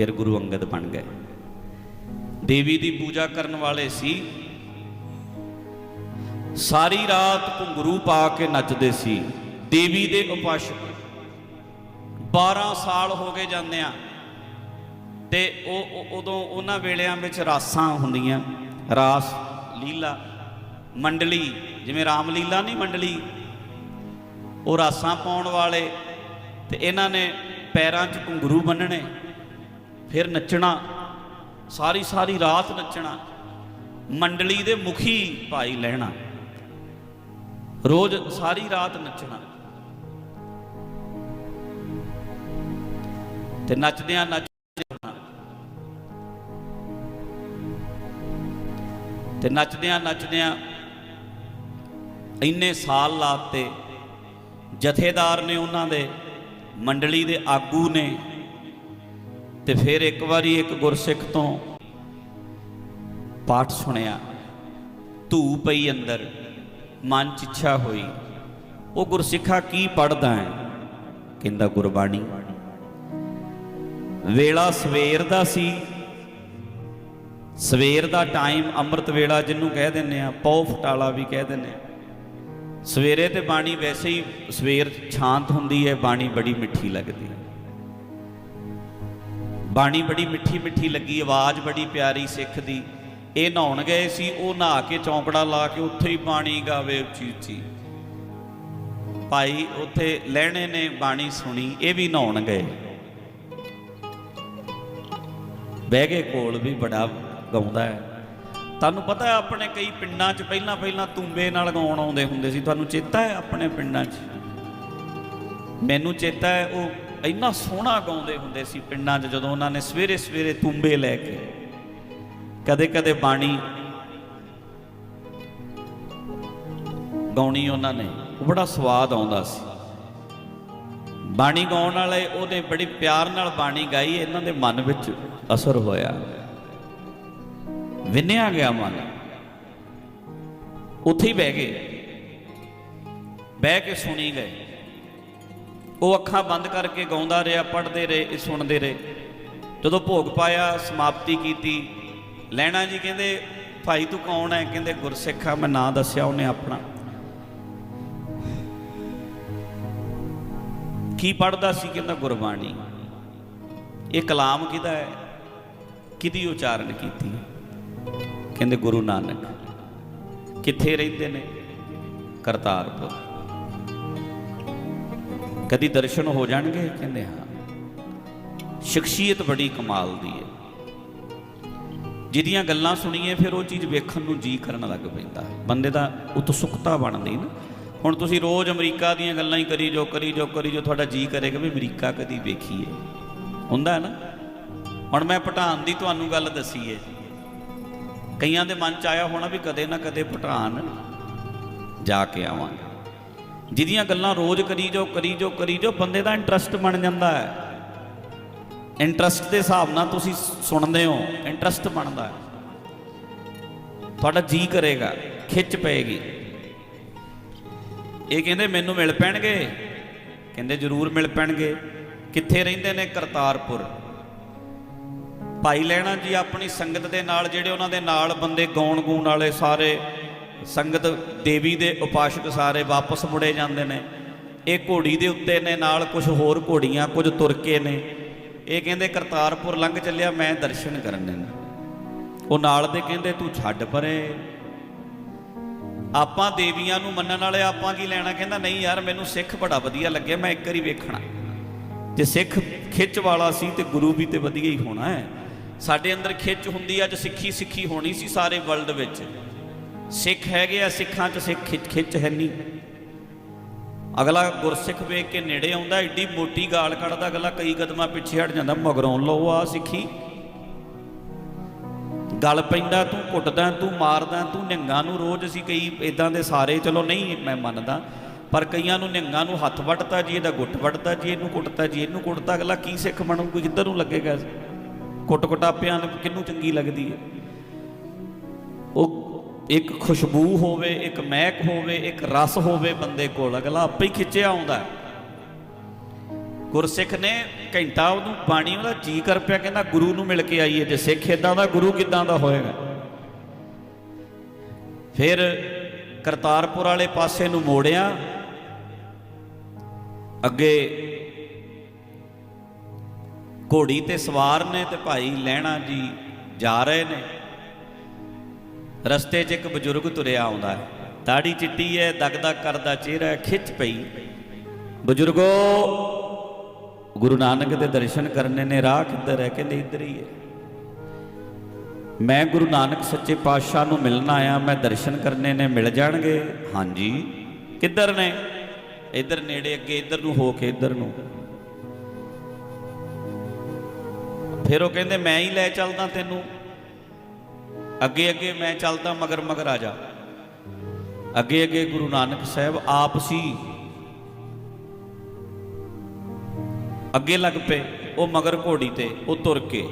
ਫਿਰ ਗੁਰੂ ਅੰਗਦ ਬਣ ਗਏ। ਦੇਵੀ ਦੀ ਪੂਜਾ ਕਰਨ ਵਾਲੇ ਸੀ। ਸਾਰੀ ਰਾਤ ਘੁੰਗਰੂ ਪਾ ਕੇ ਨੱਚਦੇ ਸੀ। ਦੇਵੀ ਦੇ ਉਪਾਸ਼ਕ 12 ਸਾਲ ਹੋ ਗਏ ਜਾਂਦੇ ਆ। ਤੇ ਉਹ ਉਦੋਂ ਉਹਨਾਂ ਵੇਲਿਆਂ ਵਿੱਚ ਰਾਸਾਂ ਹੁੰਦੀਆਂ। ਰਾਸ, ਲੀਲਾ, ਮੰਡਲੀ, ਜਿਵੇਂ ਰਾਮ ਲੀਲਾ ਨਹੀਂ ਮੰਡਲੀ। ਉਹ ਰਾਸਾਂ ਪਾਉਣ ਵਾਲੇ ਤੇ ਇਹਨਾਂ ਨੇ ਪੈਰਾਂ 'ਚ ਘੁੰਗਰੂ ਬੰਨਣੇ ਫਿਰ ਨੱਚਣਾ, ਸਾਰੀ ਸਾਰੀ ਰਾਤ ਨੱਚਣਾ, ਮੰਡਲੀ ਦੇ ਮੁਖੀ ਭਾਈ ਲੈਣਾ। ਰੋਜ਼ ਸਾਰੀ ਰਾਤ ਨੱਚਣਾ। ਤੇ ਨੱਚਦਿਆਂ ਨੱਚਦਿਆਂ ਤੇ ਨੱਚਦਿਆਂ ਨੱਚਦਿਆਂ ਇੰਨੇ ਸਾਲ ਲਾਤੇ, ਜਥੇਦਾਰ ਨੇ ਉਹਨਾਂ ਦੇ, ਮੰਡਲੀ ਦੇ ਆਗੂ ਨੇ ਤੇ ਫਿਰ ਇੱਕ ਵਾਰੀ ਇੱਕ ਗੁਰਸਿੱਖ ਤੋਂ ਪਾਠ ਸੁਣਿਆ ਧੂ ਪਈ ਅੰਦਰ, ਮਨ ਚ ਇੱਛਾ ਹੋਈ। ਉਹ ਗੁਰਸਿੱਖਾ ਕੀ ਪੜਦਾ ਹੈ? ਕਹਿੰਦਾ, ਗੁਰਬਾਣੀ। ਵੇਲਾ ਸਵੇਰ ਦਾ ਸੀ। ਸਵੇਰ ਦਾ ਟਾਈਮ ਅੰਮ੍ਰਿਤ ਵੇਲਾ ਜਿਹਨੂੰ ਕਹਿ ਦਿੰਦੇ ਆ ਪੌ ਫਟਾਲਾ ਵੀ ਕਹਿ ਦਿੰਦੇ ਆ ਸਵੇਰੇ ਤੇ ਬਾਣੀ ਵੈਸੇ ਹੀ ਸਵੇਰ ਸ਼ਾਂਤ ਹੁੰਦੀ ਹੈ, ਬਾਣੀ ਬੜੀ ਮਿੱਠੀ ਲੱਗਦੀ ਹੈ। ਬਾਣੀ ਬੜੀ ਮਿੱਠੀ ਮਿੱਠੀ ਲੱਗੀ, ਆਵਾਜ਼ ਬੜੀ ਪਿਆਰੀ ਸਿੱਖ ਦੀ। ਇਹ ਨਹਾਉਣ ਗਏ ਸੀ, ਉਹ ਨਹਾ ਕੇ ਚੌਂਕੜਾ ਲਾ ਕੇ ਉੱਥੇ ਹੀ ਬਾਣੀ ਗਾਵੇ ਉੱਚੀ ਉੱਚੀ ਭਾਈ ਉੱਥੇ ਲੈਣੇ ਨੇ ਬਾਣੀ ਸੁਣੀ, ਇਹ ਵੀ ਨਹਾਉਣ ਗਏ। ਬਹਿ ਗਏ ਕੋਲ ਵੀ ਬੜਾ ਗਾਉਂਦਾ ਹੈ। ਤੁਹਾਨੂੰ ਪਤਾ ਹੈ, ਆਪਣੇ ਕਈ ਪਿੰਡਾਂ 'ਚ ਪਹਿਲਾਂ ਪਹਿਲਾਂ ਤੂੰਬੇ ਨਾਲ ਗਾਉਣ ਆਉਂਦੇ ਹੁੰਦੇ ਸੀ। ਤੁਹਾਨੂੰ ਚੇਤਾ ਹੈ ਆਪਣੇ ਪਿੰਡਾਂ 'ਚ? ਮੈਨੂੰ ਚੇਤਾ ਹੈ, ਉਹ ਇੰਨਾ ਸੋਹਣਾ ਗਾਉਂਦੇ ਹੁੰਦੇ ਸੀ ਪਿੰਡਾਂ 'ਚ ਜਦੋਂ ਉਹਨਾਂ ਨੇ ਸਵੇਰੇ ਸਵੇਰੇ ਤੂੰਬੇ ਲੈ ਕੇ, ਕਦੇ ਕਦੇ ਬਾਣੀ ਗਾਉਣੀ ਉਹਨਾਂ ਨੇ, ਉਹ ਬੜਾ ਸਵਾਦ ਆਉਂਦਾ ਸੀ। ਬਾਣੀ ਗਾਉਣ ਵਾਲੇ ਉਹਦੇ ਬੜੀ ਪਿਆਰ ਨਾਲ ਬਾਣੀ ਗਾਈ, ਇਹਨਾਂ ਦੇ ਮਨ ਵਿੱਚ ਅਸਰ ਹੋਇਆ। ਵਿੰਨਿਆ ਗਿਆ ਮਨ। ਉੱਥੇ ਹੀ ਬਹਿ ਗਏ। ਬਹਿ ਕੇ ਸੁਣੀ ਗਏ। ਉਹ ਅੱਖਾਂ ਬੰਦ ਕਰਕੇ ਗਾਉਂਦਾ ਰਿਹਾ, ਪੜ੍ਹਦੇ ਰਹੇ, ਇਹ ਸੁਣਦੇ ਰਹੇ। ਜਦੋਂ ਭੋਗ ਪਾਇਆ, ਸਮਾਪਤੀ ਕੀਤੀ, ਲੈਣਾ ਜੀ ਕਹਿੰਦੇ, ਭਾਈ ਤੂੰ ਕੌਣ ਹੈ ਕਹਿੰਦੇ, ਗੁਰਸਿੱਖ ਆ, ਮੈਂ ਨਾਂ ਦੱਸਿਆ ਉਹਨੇ ਆਪਣਾ। ਕੀ ਪੜਦਾ ਸੀ ਕਹਿੰਦਾ ਗੁਰਬਾਣੀ? ਇਹ ਕਲਾਮ ਕਿਹਦਾ ਹੈ? ਕਿਹਦੀ ਉਚਾਰਨ ਕੀਤੀ? ਕਹਿੰਦੇ ਗੁਰੂ ਨਾਨਕ। ਕਿੱਥੇ ਰਹਿੰਦੇ ਨੇ? ਕਰਤਾਰਪੁਰ। ਕਦੀ ਦਰਸ਼ਨ ਹੋ ਜਾਣਗੇ? ਕਹਿੰਦੇ ਹਾਂ। ਸ਼ਖਸੀਅਤ ਬੜੀ ਕਮਾਲ ਦੀ ਹੈ। ਜਿਹਦੀਆਂ ਗੱਲਾਂ ਸੁਣੀਏ, ਫਿਰ ਉਹ ਚੀਜ਼ ਵੇਖਣ ਨੂੰ ਜੀ ਕਰਨ ਲੱਗ ਪੈਂਦਾ ਬੰਦੇ ਦਾ ਉਤਸੁਕਤਾ ਬਣਦੀ ਨਾ। ਹੁਣ ਤੁਸੀਂ ਰੋਜ਼ ਅਮਰੀਕਾ ਦੀਆਂ ਗੱਲਾਂ ਹੀ ਕਰੀ ਜੋ ਕਰੀ ਜੋ ਕਰੀ ਜੋ ਤੁਹਾਡਾ ਜੀ ਕਰੇਗਾ ਵੀ ਅਮਰੀਕਾ ਕਦੀ ਵੇਖੀਏ। ਹੁੰਦਾ ਹੈ ਨਾ? ਹੁਣ ਮੈਂ ਪਟਾਨ ਦੀ ਤੁਹਾਨੂੰ ਗੱਲ ਦਸੀ ਹੈ ਕਈਆਂ ਦੇ ਮਨ ਚ ਆਇਆ ਹੋਣਾ ਵੀ ਕਦੇ ਨਾ ਕਦੇ ਪਟਾਨ ਜਾ ਕੇ ਆਵਾਂਗੇ। ਜਿਹਦੀਆਂ ਗੱਲਾਂ ਰੋਜ਼ ਕਰੀ ਜੋ ਕਰੀ ਜੋ ਕਰੀ ਜੋ ਬੰਦੇ ਦਾ ਇੰਟਰਸਟ ਬਣ ਜਾਂਦਾ ਹੈ। ਇੰਟਰਸਟ ਦੇ ਹਿਸਾਬ ਨਾਲ ਤੁਸੀਂ ਸੁਣਦੇ ਹੋ ਇੰਟਰਸਟ ਬਣਦਾ ਹੈ। ਤੁਹਾਡਾ ਜੀ ਕਰੇਗਾ, ਖਿੱਚ ਪਏਗੀ। ਇਹ ਕਹਿੰਦੇ, ਮੈਨੂੰ ਮਿਲ ਪੈਣਗੇ? ਕਹਿੰਦੇ, ਜ਼ਰੂਰ ਮਿਲ ਪੈਣਗੇ। ਕਿੱਥੇ ਰਹਿੰਦੇ ਨੇ? ਕਰਤਾਰਪੁਰ। ਭਾਈ ਲੈਣਾ ਜੀ ਆਪਣੀ ਸੰਗਤ ਦੇ ਨਾਲ, ਜਿਹੜੇ ਉਹਨਾਂ ਦੇ ਨਾਲ ਬੰਦੇ ਗਾਉਣ ਗੂਣ ਵਾਲੇ ਸਾਰੇ ਸੰਗਤ ਦੇਵੀ ਦੇ ਉਪਾਸ਼ਕ ਸਾਰੇ ਵਾਪਸ ਮੁੜੇ ਜਾਂਦੇ ਨੇ। ਇਹ ਘੋੜੀ ਦੇ ਉੱਤੇ ਨੇ, ਨਾਲ ਕੁਝ ਹੋਰ ਘੋੜੀਆਂ, ਕੁਝ ਤੁਰਕੇ ਨੇ। ਇਹ ਕਹਿੰਦੇ, ਕਰਤਾਰਪੁਰ ਲੰਘ ਚੱਲਿਆ, ਮੈਂ ਦਰਸ਼ਨ ਕਰਨ ਨੇ। ਉਹ ਨਾਲ ਦੇ ਕਹਿੰਦੇ, ਤੂੰ ਛੱਡ ਪਰੇ। ਆਪਾਂ ਦੇਵੀਆਂ ਨੂੰ ਮੰਨਣ ਵਾਲੇ ਆਪਾਂ ਕੀ ਲੈਣਾ? ਕਹਿੰਦਾ, ਨਹੀਂ ਯਾਰ, ਮੈਨੂੰ ਸਿੱਖ ਬੜਾ ਵਧੀਆ ਲੱਗਿਆ, ਮੈਂ ਇੱਕ ਵਾਰੀ ਵੇਖਣਾ। ਜੇ ਸਿੱਖ ਖਿੱਚ ਵਾਲਾ ਸੀ ਤੇ ਗੁਰੂ ਵੀ ਤੇ ਵਧੀਆ ਹੀ ਹੋਣਾ ਹੈ। ਸਾਡੇ ਅੰਦਰ ਖਿੱਚ ਹੁੰਦੀ ਅੱਜ ਸਿੱਖੀ ਸਿੱਖੀ ਹੋਣੀ ਸੀ ਸਾਰੇ ਵਰਲਡ ਵਿੱਚ। ਸਿੱਖ ਹੈਗੇ ਆ, ਸਿੱਖਾਂ 'ਚ ਸਿੱਖ ਖਿੱਚ ਖਿੱਚ ਹੈ ਨਹੀਂ ਅਗਲਾ ਗੁਰਸਿੱਖ ਵੇਖ ਕੇ ਨੇੜੇ ਆਉਂਦਾ, ਏਡੀ ਮੋਟੀ ਗਾਲ ਕੱਢਦਾ, ਅਗਲਾ ਕਈ ਕਦਮਾਂ ਪਿੱਛੇ ਹਟ ਜਾਂਦਾ, ਮਗਰੋਂ ਲਓ ਆ ਸਿੱਖੀ। ਗਲ ਪੈਂਦਾ, ਤੂੰ ਕੁੱਟਦਾ, ਤੂੰ ਮਾਰਦਾ, ਤੂੰ ਨਿਹੰਗਾਂ ਨੂੰ ਰੋਜ਼ ਅਸੀਂ ਕਈ ਇਦਾਂ ਦੇ ਸਾਰੇ, ਚਲੋ ਨਹੀਂ ਮੈਂ ਮੰਨਦਾ, ਪਰ ਕਈਆਂ ਨੂੰ ਨਿਹੰਗਾਂ ਨੂੰ ਹੱਥ ਵੱਟਦਾ ਜੀ ਇਹਦਾ ਗੁੱਟ ਵੱਟਦਾ, ਜੀ ਇਹਨੂੰ ਕੁੱਟਦਾ ਜੀ ਇਹਨੂੰ ਕੁੱਟਦਾ ਅਗਲਾ ਕੀ ਸਿੱਖ ਬਣੂ ਕੋਈ ਕਿੱਧਰ ਨੂੰ ਲੱਗੇਗਾ? ਕੁੱਟ ਕੁਟਾਪਿਆਂ ਨੂੰ ਕਿਹਨੂੰ ਚੰਗੀ ਲੱਗਦੀ ਹੈ? ਉਹ ਇੱਕ ਖੁਸ਼ਬੂ ਹੋਵੇ, ਇੱਕ ਮਹਿਕ ਹੋਵੇ, ਇੱਕ ਰਸ ਹੋਵੇ, ਬੰਦੇ ਕੋਲ ਅਗਲਾ ਆਪੇ ਹੀ ਖਿੱਚਿਆ ਆਉਂਦਾ ਗੁਰਸਿੱਖ ਨੇ ਘੰਟਾ ਉਹਨੂੰ ਬਾਣੀ ਉਹਦਾ ਜੀ ਕਰ ਪਿਆ, ਕਹਿੰਦਾ ਗੁਰੂ ਨੂੰ ਮਿਲ ਕੇ ਆਈਏ, ਜੇ ਸਿੱਖ ਇਦਾਂ ਦਾ ਗੁਰੂ ਕਿਦਾਂ ਦਾ ਹੋਏਗਾ? ਫਿਰ ਕਰਤਾਰਪੁਰ ਵਾਲੇ ਪਾਸੇ ਨੂੰ ਮੋੜਿਆ। ਅੱਗੇ ਘੋੜੀ ਤੇ ਸਵਾਰ ਨੇ ਤੇ ਭਾਈ ਲੈਣਾ ਜੀ ਜਾ ਰਹੇ ਨੇ। ਰਸਤੇ 'ਚ ਇੱਕ ਬਜ਼ੁਰਗ ਤੁਰਿਆ ਆਉਂਦਾ ਹੈ। ਦਾੜੀ ਚਿੱਟੀ ਹੈ, ਦਗਦਗ ਕਰਦਾ ਚਿਹਰਾ, ਖਿੱਚ ਪਈ। ਬਜ਼ੁਰਗੋ, ਗੁਰੂ ਨਾਨਕ ਦੇ ਦਰਸ਼ਨ ਕਰਨੇ ਨੇ ਰਾਹ ਕਿੱਧਰ ਹੈ ਕਹਿੰਦੇ ਇੱਧਰ ਹੀ ਹੈ। ਮੈਂ ਗੁਰੂ ਨਾਨਕ ਸੱਚੇ ਪਾਤਸ਼ਾਹ ਨੂੰ ਮਿਲਣ ਆਇਆ, ਮੈਂ ਦਰਸ਼ਨ ਕਰਨੇ ਨੇ ਮਿਲ ਜਾਣਗੇ। ਹਾਂਜੀ, ਕਿੱਧਰ ਨੇ? ਇੱਧਰ ਨੇੜੇ ਅੱਗੇ, ਇੱਧਰ ਨੂੰ ਹੋ ਕੇ ਇੱਧਰ ਨੂੰ। ਫਿਰ ਉਹ ਕਹਿੰਦੇ, ਮੈਂ ਹੀ ਲੈ ਚੱਲਦਾ ਤੈਨੂੰ। ਅੱਗੇ ਅੱਗੇ ਮੈਂ ਚੱਲਦਾ ਮਗਰ ਮਗਰ ਆ ਜਾ। ਅੱਗੇ ਅੱਗੇ ਗੁਰੂ ਨਾਨਕ ਸਾਹਿਬ ਆਪ ਸੀ। ਅੱਗੇ ਲੱਗ ਪਏ, ਉਹ ਮਗਰ ਘੋੜੀ ਤੇ, ਉਹ ਤੁਰ ਕੇ।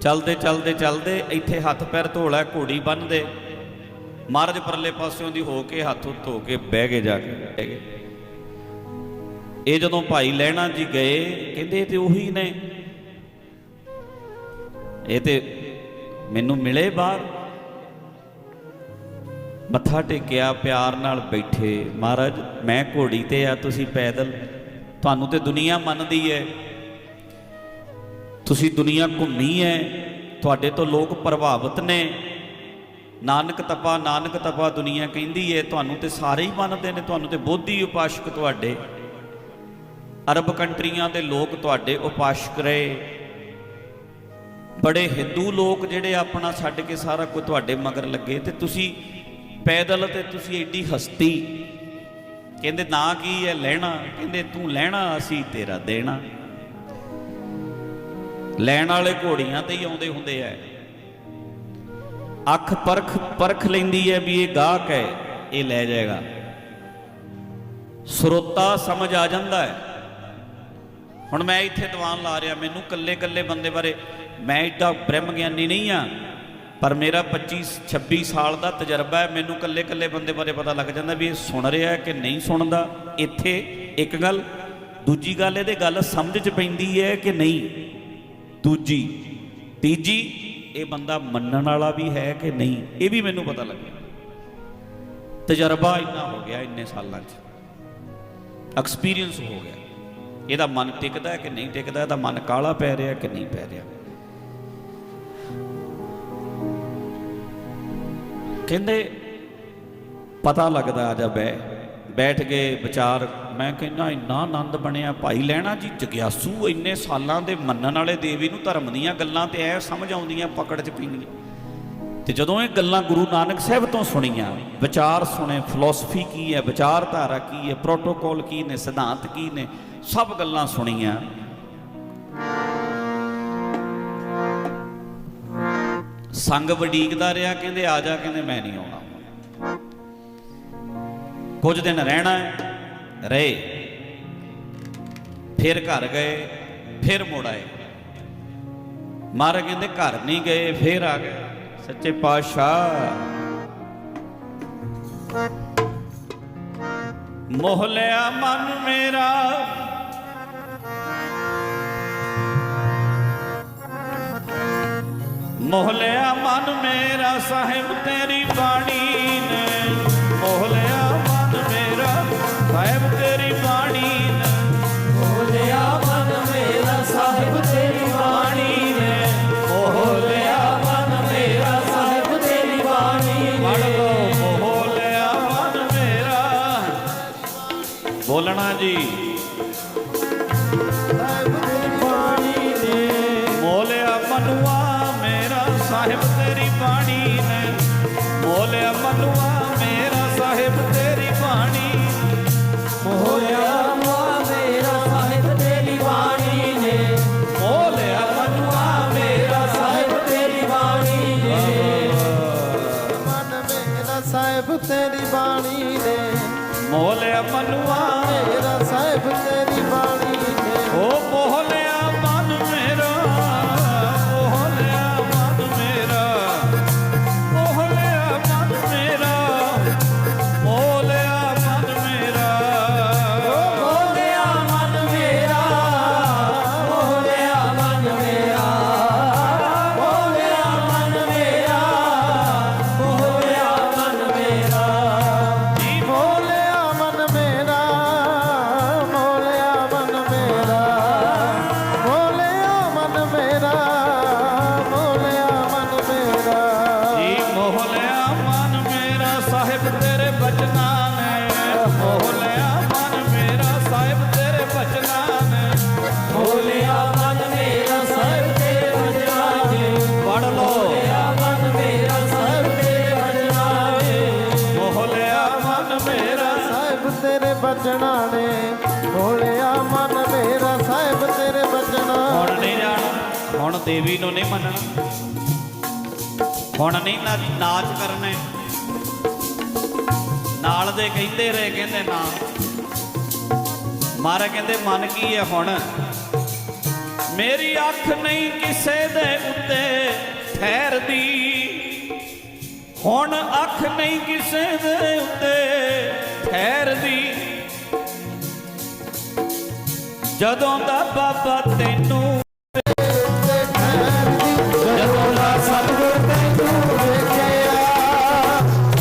ਚੱਲਦੇ ਚੱਲਦੇ ਚੱਲਦੇ ਇੱਥੇ ਹੱਥ ਪੈਰ ਧੋਲਾ ਘੋੜੀ ਬੰਨਦੇ ਮਹਾਰਾਜ ਪਰਲੇ ਪਾਸਿਓਂ ਦੀ ਹੋ ਕੇ ਹੱਥ ਧੋ ਕੇ ਬਹਿ ਗਏ ਜਾ ਕੇ, ਬਹਿ ਗਏ। ਇਹ ਜਦੋਂ ਭਾਈ ਲੈਣਾ ਜੀ ਗਏ, ਕਹਿੰਦੇ ਇਹ ਤੇ ਉਹੀ ਨੇ। ਇਹ ਤੇ ਮੈਨੂੰ ਮਿਲੇ ਬਾਹਰ। ਮੱਥਾ ਟੇਕਿਆ, ਪਿਆਰ ਨਾਲ ਬੈਠੇ, ਮਹਾਰਾਜ, ਮੈਂ ਘੋੜੀ ਤੇ ਆ, ਤੁਸੀਂ ਪੈਦਲ। ਤੁਹਾਨੂੰ ਤੇ ਦੁਨੀਆ ਮੰਨਦੀ ਹੈ ਤੁਸੀਂ ਦੁਨੀਆ ਘੁੰਮੀ ਹੈ ਤੁਹਾਡੇ ਤੋਂ ਲੋਕ ਪ੍ਰਭਾਵਿਤ ਨੇ। ਨਾਨਕ ਤਪਾ ਨਾਨਕ ਤਪਾ ਦੁਨੀਆ ਕਹਿੰਦੀ ਹੈ ਤੁਹਾਨੂੰ ਤੇ ਸਾਰੇ ਹੀ ਮੰਨਦੇ ਨੇ, ਤੁਹਾਨੂੰ ਤੇ ਬੋਧੀ ਉਪਾਸ਼ਕ ਤੁਹਾਡੇ। ਅਰਬ ਕੰਟਰੀਆਂ ਦੇ ਲੋਕ ਤੁਹਾਡੇ ਉਪਾਸ਼ਕ ਰਹੇ। ਬੜੇ ਹਿੰਦੂ ਲੋਕ ਜਿਹੜੇ ਆਪਣਾ ਛੱਡ ਕੇ ਸਾਰਾ ਕੁਝ ਤੁਹਾਡੇ ਮਗਰ ਲੱਗੇ ਤੇ ਤੁਸੀਂ ਪੈਦਲ ਤੇ ਤੁਸੀਂ ਐਡੀ ਹਸਤੀ। ਕਹਿੰਦੇ ਨਾ ਕੀ ਹੈ ਲੈਣਾ? ਕਹਿੰਦੇ ਤੂੰ ਲੈਣਾ, ਅਸੀਂ ਤੇਰਾ ਦੇਣਾ। ਲੈਣ ਵਾਲੇ ਘੋੜੀਆਂ ਤੇ ਹੀ ਆਉਂਦੇ ਹੁੰਦੇ ਐ। ਅੱਖ ਪਰਖ ਪਰਖ ਲੈਂਦੀ ਹੈ ਵੀ ਇਹ ਗਾਹਕ ਹੈ ਇਹ ਲੈ ਜਾਏਗਾ। ਸਰੋਤਾ ਸਮਝ ਆ ਜਾਂਦਾ ਹੈ ਹੁਣ ਮੈਂ ਇੱਥੇ ਦੀਵਾਨ ਲਾ ਰਿਹਾ, ਮੈਨੂੰ ਕੱਲੇ ਕੱਲੇ ਬੰਦੇ ਬਾਰੇ ਮੈਂ ਏਡਾ ਬ੍ਰਹਮ ਗਿਆਨੀ ਨਹੀਂ ਆ, ਪਰ ਮੇਰਾ 25 26 ਸਾਲ ਦਾ ਤਜਰਬਾ ਹੈ, ਮੈਨੂੰ ਕੱਲੇ ਕੱਲੇ ਬੰਦੇ ਬਾਰੇ ਪਤਾ ਲੱਗ ਜਾਂਦਾ ਵੀ ਇਹ ਸੁਣ ਰਿਹਾ ਹੈ ਕਿ ਨਹੀਂ ਸੁਣਦਾ। ਇੱਥੇ ਇੱਕ ਗੱਲ, ਦੂਜੀ ਗੱਲ ਇਹਦੇ ਗੱਲ ਸਮਝ ਚ ਪੈਂਦੀ ਹੈ ਕਿ ਨਹੀਂ। ਦੂਜੀ, ਤੀਜੀ, ਇਹ ਬੰਦਾ ਮੰਨਣ ਵਾਲਾ ਵੀ ਹੈ ਕਿ ਨਹੀਂ, ਇਹ ਵੀ ਮੈਨੂੰ ਪਤਾ ਲੱਗਿਆ ਤਜਰਬਾ ਇੰਨਾ ਹੋ ਗਿਆ ਇੰਨੇ ਸਾਲਾਂ 'ਚ। ਐਕਸਪੀਰੀਅੰਸ ਹੋ ਗਿਆ। ਇਹਦਾ ਮਨ ਟਿਕਦਾ ਹੈ ਕਿ ਨਹੀਂ ਟਿਕਦਾ, ਇਹਦਾ ਮਨ ਕਾਲਾ ਪੈ ਰਿਹਾ ਕਿ ਨਹੀਂ ਪੈ ਰਿਹਾ। ਕਹਿੰਦੇ, ਪਤਾ ਲੱਗਦਾ ਆ ਜਾ ਬਹਿ ਬੈਠ ਗਏ ਵਿਚਾਰ। ਮੈਂ ਕਹਿੰਦਾ, ਇੰਨਾ ਆਨੰਦ ਬਣਿਆ, ਭਾਈ ਲੈਣਾ ਜੀ, ਜਗਿਆਸੂ ਇੰਨੇ ਸਾਲਾਂ ਦੇ ਮੰਨਣ ਵਾਲੇ ਦੇਵੀ ਨੂੰ ਧਰਮ ਦੀਆਂ ਗੱਲਾਂ ਤੇ ਐ ਸਮਝ ਆਉਂਦੀਆਂ, ਪਕੜ ਚ ਪੈਂਦੀਆਂ ਤੇ ਜਦੋਂ ਇਹ ਗੱਲਾਂ ਗੁਰੂ ਨਾਨਕ ਸਾਹਿਬ ਤੋਂ ਸੁਣੀਆਂ, ਵਿਚਾਰ ਸੁਣੇ ਫਿਲਾਸਫੀ ਕੀ ਹੈ, ਵਿਚਾਰਧਾਰਾ ਕੀ ਹੈ ਪ੍ਰੋਟੋਕੋਲ ਕੀ ਨੇ, ਸਿਧਾਂਤ ਕੀ ਨੇ, ਸਭ ਗੱਲਾਂ ਸੁਣੀਆਂ। ਸੰਗ ਵਡੀਕਦਾ ਰਿਹਾ ਕਹਿੰਦੇ ਆ ਜਾ ਕਹਿੰਦੇ ਮੈਂ ਨਹੀਂ ਆਉਣਾ। ਕੁਝ ਦਿਨ ਰਹਿਣਾ ਹੈ, ਰਹੇ। ਫਿਰ ਘਰ ਗਏ ਫਿਰ ਮੁੜ ਆਏ। ਮਾਰ ਕਹਿੰਦੇ ਘਰ ਨਹੀਂ ਗਏ ਫਿਰ ਆ ਗਏ। ਸੱਚੇ ਪਾਤਸ਼ਾਹ। ਮੋਹ ਲਿਆ ਮਨ ਮੇਰਾ। ਮੋਹ ਲਿਆ ਮਨ ਮੇਰਾ ਸਾਹਿਬ ਤੇਰੀ ਬਾਣੀ ਨੇ। ਮੋਹ ਲਿਆ ਮਨ ਮੇਰਾ ਸਾਹਿਬ ਤੇਰੀ ਬਾਣੀ ਨੇ। ਬੋਲਿਆ ਮਨ ਮੇਰਾ ਸਾਹਿਬ ਤੇਰੀ ਬਾਣੀ ਨੇ। ਮੋਹ ਲਿਆ ਮਨ ਮੇਰਾ ਸਾਹਿਬ ਤੇਰੀ ਬਾਣੀ ਪੜ ਲੋ ਮੋਹ ਲਿਆ ਮਨ ਮੇਰਾ। ਬੋਲਣਾ ਜੀ। ਤੇਰੇ ਬਚਣਾ ਨੇ। ਭੋਲਿਆ ਮਨ ਮੇਰਾ ਸਾਹਿਬ, ਤੇਰੇ ਬਚਣਾ ਹੁਣ ਨਹੀਂ ਜਾਣਾ। ਹੁਣ ਦੇਵੀ ਨੂੰ ਨਹੀਂ ਮੰਨਣਾ। ਹੁਣ ਨਹੀਂ ਨਾਚ ਕਰਨਾ। ਨਾਲ ਦੇ ਕਹਿੰਦੇ ਰਹੇ, ਕਹਿੰਦੇ ਨਾ। ਮਾਰਾ ਕਹਿੰਦੇ, ਮਨ ਕੀ ਹੈ ਹੁਣ? ਮੇਰੀ ਅੱਖ ਨਹੀਂ ਕਿਸੇ ਦੇ ਉੱਤੇ ਠਹਿਰਦੀ। ਹੁਣ ਅੱਖ ਨਹੀਂ ਕਿਸੇ ਦੇ ਉੱਤੇ ਠਹਿਰਦੀ ਜਦੋਂ ਦਾ। ਬਾਬਾ ਤੈਨੂੰ ਜਦੋਂ ਦਾ ਸਤਿਗੁਰ ਤੈਨੂੰ ਵੇਖਿਆ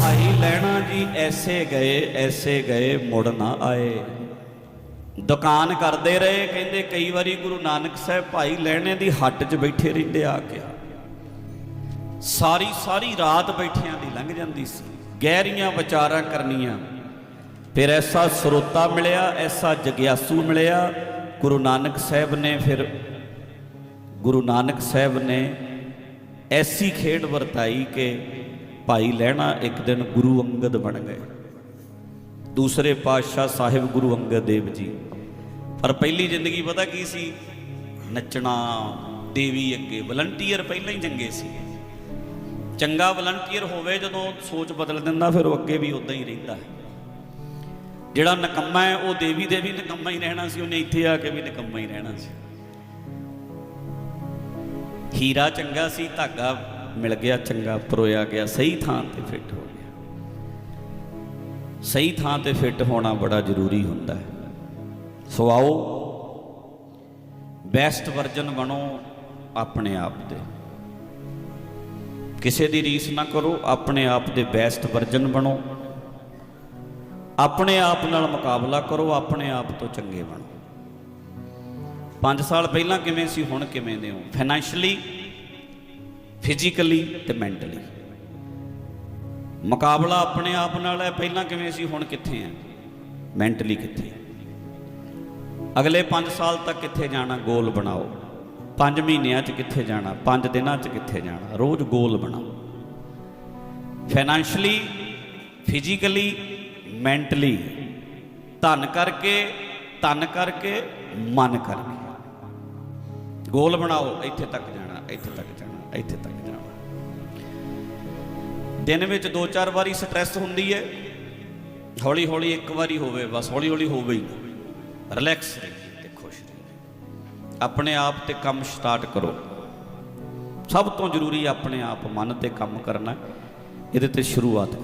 ਭਾਈ ਲੈਣਾ ਜੀ, ਐਸੇ ਗਏ ਐਸੇ ਗਏ, ਮੁੜ ਨਾ ਆਏ। ਦੁਕਾਨ ਕਰਦੇ ਰਹੇ, ਕਹਿੰਦੇ ਕਈ ਵਾਰੀ ਗੁਰੂ ਨਾਨਕ ਸਾਹਿਬ ਭਾਈ ਲੈਣੇ ਦੀ ਹੱਟ 'ਚ ਬੈਠੇ ਰਹਿੰਦੇ ਆ ਕੇ। ਸਾਰੀ ਸਾਰੀ ਰਾਤ ਬੈਠਿਆਂ ਦੀ ਲੰਘ ਜਾਂਦੀ ਸੀ। ਗਹਿਰੀਆਂ ਵਿਚਾਰਾਂ ਕਰਨੀਆਂ। ਫਿਰ ਐਸਾ ਸਰੋਤਾ ਮਿਲਿਆ, ਐਸਾ ਜਗਿਆਸੂ ਮਿਲਿਆ। ਗੁਰੂ ਨਾਨਕ ਸਾਹਿਬ ਨੇ ਫਿਰ, ਗੁਰੂ ਨਾਨਕ ਸਾਹਿਬ ਨੇ ਐਸੀ ਖੇਡ ਵਰਤਾਈ ਕਿ ਭਾਈ ਲਹਿਣਾ ਇੱਕ ਦਿਨ ਗੁਰੂ ਅੰਗਦ ਬਣ ਗਏ। ਦੂਸਰੇ ਪਾਤਸ਼ਾਹ ਸਾਹਿਬ ਗੁਰੂ ਅੰਗਦ ਦੇਵ ਜੀ। ਪਰ ਪਹਿਲੀ ਜ਼ਿੰਦਗੀ ਪਤਾ ਕੀ ਸੀ? ਨੱਚਣਾ, ਦੇਵੀ ਅੱਗੇ ਵਲੰਟੀਅਰ ਪਹਿਲਾਂ ਹੀ ਚੰਗੇ ਸੀ। ਚੰਗਾ ਵਲੰਟੀਅਰ ਹੋਵੇ ਜਦੋਂ ਸੋਚ ਬਦਲ ਦਿੰਦਾ, ਫਿਰ ਉਹ ਅੱਗੇ ਵੀ ਉਦਾਂ ਹੀ ਰਹਿੰਦਾ ਹੈ। ਜਿਹੜਾ ਨਕੰਮਾ ਹੈ, ਉਹ ਦੇਵੀ ਦੇ ਵੀ ਨਕੰਮਾ ਹੀ ਰਹਿਣਾ ਸੀ, ਉਹਨੇ ਇੱਥੇ ਆ ਕੇ ਵੀ ਨਕੰਮਾ ਹੀ ਰਹਿਣਾ ਸੀ। ਹੀਰਾ ਚੰਗਾ ਸੀ, ਧਾਗਾ ਮਿਲ ਗਿਆ, ਚੰਗਾ ਪਰੋਇਆ ਗਿਆ, ਸਹੀ ਥਾਂ ਤੇ ਫਿੱਟ ਹੋ ਗਿਆ। ਸਹੀ ਥਾਂ ਤੇ ਫਿੱਟ ਹੋਣਾ ਬੜਾ ਜ਼ਰੂਰੀ ਹੁੰਦਾ ਹੈ। ਸੋ ਆਓ ਬੈਸਟ ਵਰਜਨ ਬਣੋ ਆਪਣੇ ਆਪ ਦੇ। ਕਿਸੇ ਦੀ ਰੀਸ ਨਾ ਕਰੋ, ਆਪਣੇ ਆਪ ਦੇ ਬੈਸਟ ਵਰਜਨ ਬਣੋ। ਆਪਣੇ ਆਪ ਨਾਲ ਮੁਕਾਬਲਾ ਕਰੋ, ਆਪਣੇ ਆਪ ਤੋਂ ਚੰਗੇ ਬਣੋ। 5 ਸਾਲ ਪਹਿਲਾਂ ਕਿਵੇਂ ਸੀ, ਹੁਣ ਕਿਵੇਂ ਦੇ ਹੋ? ਫਾਈਨੈਂਸ਼ਲੀ ਫਿਜ਼ੀਕਲੀ ਤੇ ਮੈਂਟਲੀ ਮੁਕਾਬਲਾ ਆਪਣੇ ਆਪ ਨਾਲ ਹੈ, ਪਹਿਲਾਂ ਕਿਵੇਂ ਸੀ, ਹੁਣ ਕਿੱਥੇ ਹੈ? ਮੈਂਟਲੀ ਕਿੱਥੇ? ਅਗਲੇ 5 ਸਾਲ ਤੱਕ ਕਿੱਥੇ ਜਾਣਾ? ਗੋਲ ਬਣਾਓ। 5 ਮਹੀਨਿਆਂ 'ਚ ਕਿੱਥੇ ਜਾਣਾ? 5 ਦਿਨਾਂ 'ਚ ਕਿੱਥੇ ਜਾਣਾ? ਰੋਜ਼ ਗੋਲ ਬਣਾਓ। ਫਾਈਨੈਂਸ਼ਲੀ ਫਿਜ਼ੀਕਲੀ ਮੈਂਟਲੀ ਧਨ ਕਰਕੇ ਤਨ ਕਰਕੇ, ਮਨ ਕਰਕੇ। ਗੋਲ ਬਣਾਓ, ਇੱਥੇ ਤੱਕ ਜਾਣਾ, ਇੱਥੇ ਤੱਕ ਜਾਣਾ, ਇੱਥੇ ਤੱਕ ਜਾਣਾ। ਦਿਨ ਵਿੱਚ ਦੋ ਚਾਰ ਵਾਰੀ ਸਟ੍ਰੈਸ ਹੁੰਦੀ ਹੈ। ਹੌਲੀ ਹੌਲੀ ਇੱਕ ਵਾਰੀ ਹੋਵੇ, ਬਸ ਹੌਲੀ ਹੌਲੀ ਹੋਵੇ ਹੀ ਰਿਲੈਕਸ ਰਹੀਏ ਤੇ ਖੁਸ਼ ਰਹੀਏ। ਆਪਣੇ ਆਪ ਤੇ ਕੰਮ ਸਟਾਰਟ ਕਰੋ। ਸਭ ਤੋਂ ਜ਼ਰੂਰੀ ਆਪਣੇ ਆਪ ਮਨ ਤੇ ਕੰਮ ਕਰਨਾ। ਇਹਦੇ ਤੇ ਸ਼ੁਰੂਆਤ